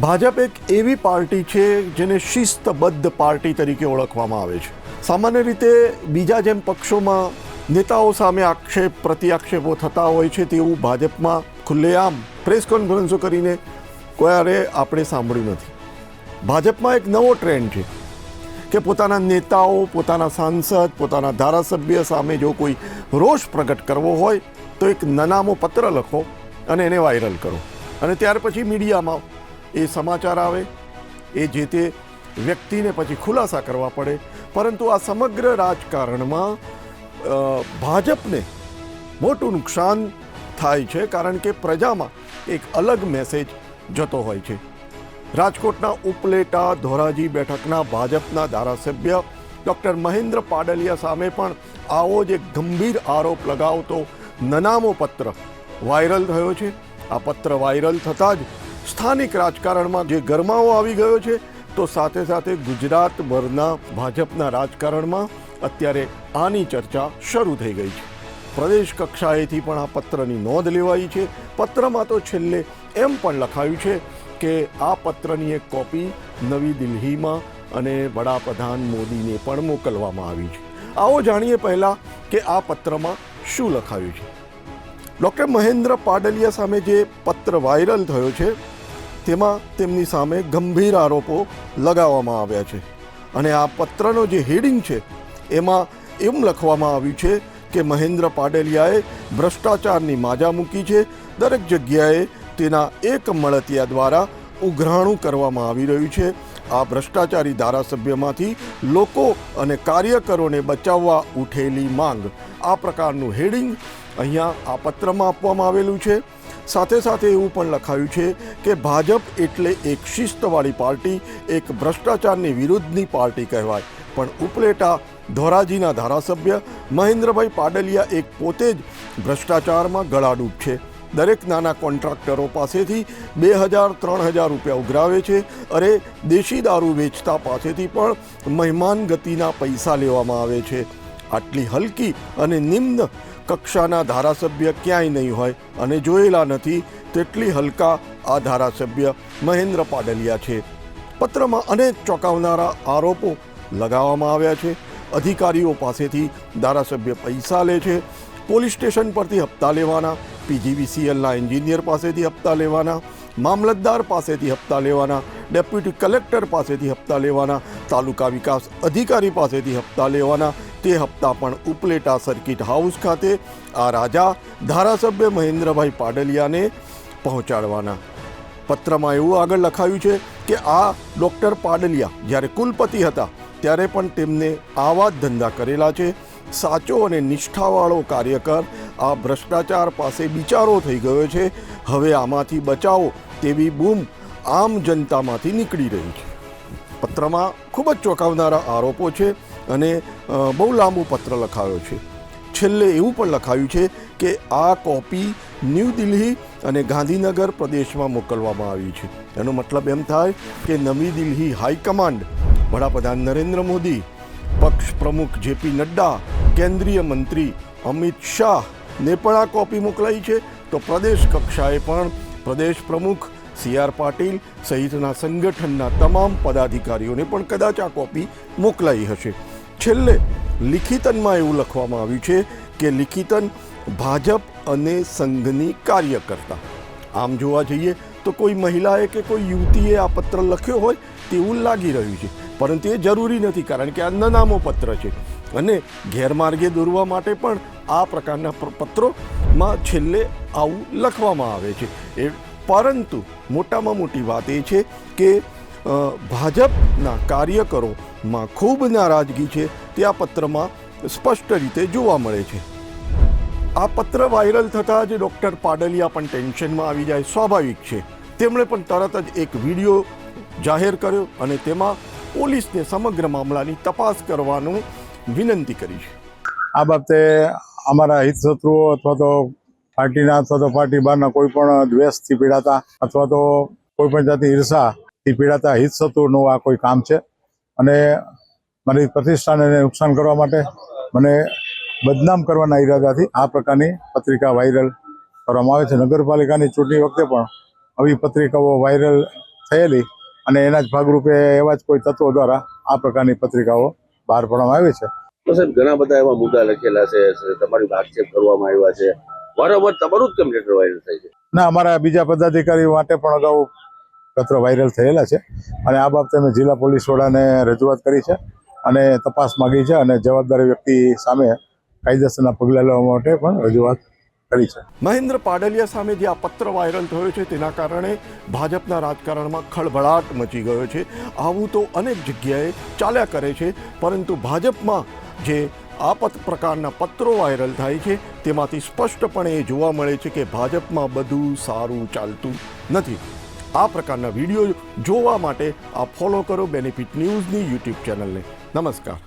ભાજપ એક એવી પાર્ટી છે જેને શિસ્તબદ્ધ પાર્ટી તરીકે ઓળખવામાં આવે છે. સામાન્ય રીતે બીજા જેમ પક્ષોમાં નેતાઓ સામે આક્ષેપ પ્રતિ આક્ષેપો થતા હોય છે તેવું ભાજપમાં ખુલ્લેઆમ પ્રેસ કોન્ફરન્સો કરીને ક્યારે આપણે સાંભળ્યું નથી. ભાજપમાં એક નવો ટ્રેન્ડ છે કે પોતાના નેતાઓ, પોતાના સાંસદ, પોતાના ધારાસભ્ય સામે જો કોઈ રોષ પ્રગટ કરવો હોય તો એક નનામો પત્ર લખો અને એને વાયરલ કરો. અને ત્યાર પછી મીડિયામાં એ સમાચાર આવે, એ જે તે વ્યક્તિને પછી ખુલાસા કરવા પડે. પરંતુ આ સમગ્ર રાજકારણમાં ભાજપને મોટું નુકસાન થાય છે કારણ કે પ્રજામાં એક અલગ મેસેજ જતો હોય છે. રાજકોટના ઉપલેટા ધોરાજી બેઠકના ભાજપના ધારાસભ્ય ડૉક્ટર મહેન્દ્ર પાડલિયા સામે પણ આવો જ એક ગંભીર આરોપ લગાવતો નનામો પત્ર વાયરલ થયો છે. આ પત્ર વાયરલ થતાં જ સ્થાનિક રાજકારણમાં જે ગરમાવો આવી ગયો છે, તો સાથે સાથે ગુજરાતભરના ભાજપના રાજકારણમાં અત્યારે આની ચર્ચા શરૂ થઈ ગઈ છે. પ્રદેશ કક્ષાએથી પણ આ પત્રની નોંધ લેવાઈ છે. પત્રમાં તો છેલ્લે એમ પણ લખાયું છે કે આ પત્રની એક કોપી નવી દિલ્હીમાં અને વડાપ્રધાન મોદીને પણ મોકલવામાં આવી છે. આવો જાણીએ પહેલાં કે આ પત્રમાં શું લખાયું છે. ડૉક્ટર મહેન્દ્ર પાડલિયા સામે જે પત્ર વાયરલ થયો છે તેમાં તેમની સામે ગંભીર આરોપો લગાવવામાં આવ્યા છે. અને આ પત્રનો જે હેડિંગ છે, એમાં એમ લખવામાં આવ્યું છે કે મહેન્દ્ર પાડેલિયાએ ભ્રષ્ટાચારની માજા મૂકી છે. દરેક જગ્યાએ તેના એક મળતિયા દ્વારા ઉઘરાણું કરવામાં આવી રહ્યું છે. આ ભ્રષ્ટાચારી ધારાસભ્યમાંથી લોકો અને કાર્યકરોને બચાવવા ઉઠેલી માંગ આ પ્રકારનું હેડિંગ અહીંયા આ પત્રમાં આપવામાં આવેલું છે. સાથે સાથે એવું પણ લખાયું છે કે ભાજપ એટલે એક શિસ્તવાળી પાર્ટી, એક ભ્રષ્ટાચારની વિરુદ્ધની પાર્ટી કહેવાય. પણ ઉપલેટા ધોરાજીના ધારાસભ્ય મહેન્દ્રભાઈ પાડલિયા એક પોતે જ ભ્રષ્ટાચારમાં ગળાડૂબ છે. દરેક નાના કોન્ટ્રાક્ટરો પાસેથી બે હજાર, ત્રણ હજાર રૂપિયા ઉઘરાવે છે અરે દેશી દારૂ વેચતા પાસેથી પણ મહેમાન ગતિના પૈસા લેવામાં આવે છે. આટલી હલકી અને નિમ્ન કક્ષાના ધારાસભ્ય ક્યાંય નહીં હોય અને જોયેલા નથી તેટલી હલકા આ ધારાસભ્ય મહેન્દ્ર પાડલિયા છે. પત્રમાં અનેક ચોંકાવનારા આરોપો લગાવવામાં આવ્યા છે. અધિકારીઓ પાસેથી ધારાસભ્ય પૈસા લે છે. પોલીસ સ્ટેશન પરથી હપ્તા લેવાના, પીજીવીસીએલના એન્જિનિયર પાસેથી હપ્તા લેવાના, મામલતદાર પાસેથી હપ્તા લેવાના, ડેપ્યુટી કલેક્ટર પાસેથી હપ્તા લેવાના, તાલુકા વિકાસ અધિકારી પાસેથી હપ્તા લેવાના તે હપ્તા પણ ઉપલેટા સર્કિટ હાઉસ ખાતે આ રાજા ધારાસભ્ય મહેન્દ્રભાઈ પાડલિયાને પહોંચાડવાના. પત્રમાં એવું આગળ લખાયું છે કે આ ડૉક્ટર પાડલિયા જ્યારે કુલપતિ હતા ત્યારે પણ તેમને આવા જ ધંધા કરેલા છે. સાચો અને નિષ્ઠાવાળો કાર્યકર આ ભ્રષ્ટાચાર પાસે બિચારો થઈ ગયો છે. હવે આમાંથી બચાવો તેવી બૂમ આમ જનતામાંથી નીકળી રહી છે. પત્રમાં ખૂબ જ ચોંકાવનારા આરોપો છે. અને બહુ લાંબુ પત્ર લખાયો છે. છેલ્લે એવું પણ લખાયું છે કે આ કોપી ન્યૂ દિલ્હી અને ગાંધીનગર પ્રદેશમાં મોકલવામાં આવી છે. એનો મતલબ એમ થાય કે નવી દિલ્હી હાઈકમાન્ડ વડાપ્રધાન નરેન્દ્ર મોદી, પક્ષ પ્રમુખ જેપી નડ્ડા, કેન્દ્રીય મંત્રી અમિત શાહને પણ આ કોપી મોકલાઈ છે. તો પ્રદેશ કક્ષાએ પણ પ્રદેશ પ્રમુખ સી આર પાટીલ સહિતના સંગઠનના તમામ પદાધિકારીઓને પણ કદાચ આ કોપી મોકલાઈ હશે. છેલ્લે લિખિતનમાં એવું લખવામાં આવ્યું છે કે લિખિતન ભાજપ અને સંઘની કાર્યકર્તા. આમ જોવા જઈએ તો કોઈ મહિલાએ કે કોઈ યુવતીએ આ પત્ર લખ્યો હોય તેવું લાગી રહ્યું છે. પરંતુ એ જરૂરી નથી કારણ કે આ નનામો પત્ર છે. અને ગેરમાર્ગે દોરવા માટે પણ આ પ્રકારના પત્રોમાં છેલ્લે આવું લખવામાં આવે છે. એ, પરંતુ મોટામાં મોટી વાત એ છે કે ભાજપના કાર્યકરોમાં ખૂબ નારાજગી છે તે આ પત્રમાં સ્પષ્ટ રીતે જોવા મળે છે. આ પત્ર વાયરલ થતાં જ ડૉક્ટર પાડલિયા પણ ટેન્શનમાં આવી જાય સ્વાભાવિક છે. તેમણે પણ તરત જ એક વીડિયો જાહેર કર્યો અને તેમાં પોલીસને સમગ્ર મામલાની તપાસ કરવાનું વિનંતી કરી છે. આ બાબતે અમારા હિતશત્રુઓ અથવા તો પાર્ટીના અથવા તો પાર્ટી બહારના કોઈ પણ દ્વેષથી પીડાતા અથવા તો કોઈ પણ જાતની ઈર્ષાથી પીડાતા હિતશત્રુનું આ કોઈ કામ છે. અને મારી પ્રતિષ્ઠાને નુકસાન કરવા માટે મને બદનામ કરવાના ઈરાદાથી આ પ્રકારની પત્રિકા વાયરલ કરવામાં આવે છે. નગરપાલિકાની ચૂંટણી વખતે પણ આવી પત્રિકાઓ વાયરલ થયેલી અને એના જ ભાગરૂપે એવા જ કોઈ તત્વો દ્વારા આ પ્રકારની પત્રિકાઓ બહાર પાડવામાં આવી છે. તો સાહેબ ઘણા બધા એવા મુદ્દા લખેલા છે તમારી આક્ષેપ કરવામાં આવ્યા છે. વારંવાર તમારું જ કેમ લેટર વાયરલ થાય છે? ના અમારા બીજા પદાધિકારીઓ માટે પણ અગાઉ પત્ર વાયરલ થયેલા છે. અને આ બાબતે અમે જિલ્લા પોલીસ વડાને રજૂઆત કરી છે અને તપાસ માગી છે અને જવાબદાર વ્યક્તિ સામે કાયદેસરના પગલાં લેવા માટે પણ રજૂઆત કરી છે. મહેન્દ્ર પાડલિયા સામે જે આ પત્ર વાયરલ થયો છે તેના કારણે ભાજપના રાજકારણમાં ખળભળાટ મચી ગયો છે. આવું તો અનેક જગ્યાએ ચાલ્યા કરે છે, પરંતુ ભાજપમાં જે આ પત પ્રકારના પત્રો વાયરલ થાય છે તેમાંથી સ્પષ્ટપણે એ જોવા મળે છે કે ભાજપમાં બધું સારું ચાલતું નથી. આ પ્રકારના વીડિયો જોવા માટે આપ ફોલો કરો બેનિફિટ ન્યૂઝની યુટ્યુબ ચેનલને નમસ્કાર.